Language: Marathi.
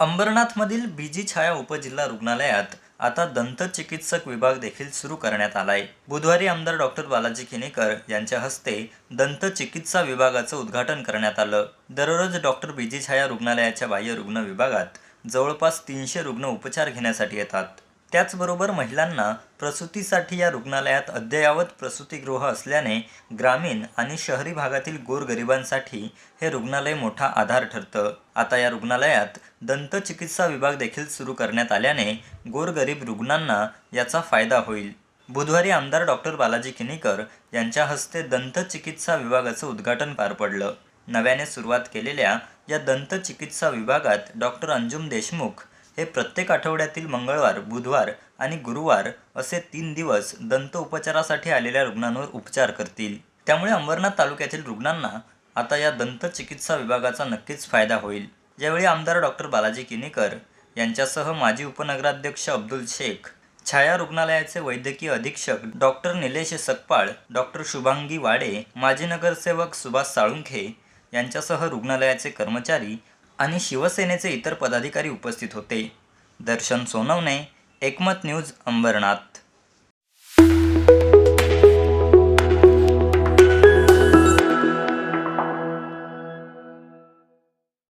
अंबरनाथमधील बीजी छाया उपजिल्हा रुग्णालयात आता दंतचिकित्सक विभाग देखील सुरू करण्यात आलाय. बुधवारी आमदार डॉक्टर बालाजी किनेकर यांच्या हस्ते दंतचिकित्सा विभागाचं उद्घाटन करण्यात आलं. दररोज डॉक्टर बीजी छाया रुग्णालयाच्या बाह्य रुग्ण विभागात जवळपास तीनशे रुग्ण उपचार घेण्यासाठी येतात. त्याचबरोबर महिलांना प्रसूतीसाठी या रुग्णालयात अद्ययावत प्रसूतीगृह असल्याने ग्रामीण आणि शहरी भागातील गोरगरिबांसाठी हे रुग्णालय मोठा आधार ठरतं. आता या रुग्णालयात दंतचिकित्सा विभाग देखील सुरू करण्यात आल्याने गोरगरीब रुग्णांना याचा फायदा होईल. बुधवारी आमदार डॉक्टर बालाजी किनीकर यांच्या हस्ते दंतचिकित्सा विभागाचं उद्घाटन पार पडलं. नव्याने सुरुवात केलेल्या या दंतचिकित्सा विभागात डॉक्टर अंजुम देशमुख हे प्रत्येक आठवड्यातील मंगळवार बुधवार आणि गुरुवार असे तीन दिवस दंत उपचारासाठी आलेल्या रुग्णांवर उपचार करतील. त्यामुळे अंबरनाथ तालुक्यातील रुग्णांना आता या दंतचिकित्सा विभागाचा नक्कीच फायदा होईल. यावेळी आमदार डॉक्टर बालाजी किनीकर यांच्यासह माजी उपनगराध्यक्ष अब्दुल शेख छाया रुग्णालयाचे वैद्यकीय अधीक्षक डॉक्टर निलेश सकपाळ डॉक्टर शुभांगी वाडे माजी नगरसेवक सुभाष साळुंखे यांच्यासह रुग्णालयाचे कर्मचारी आणि शिवसेनेचे इतर पदाधिकारी उपस्थित होते. दर्शन सोनवणे एकमत न्यूज अंबरनाथ.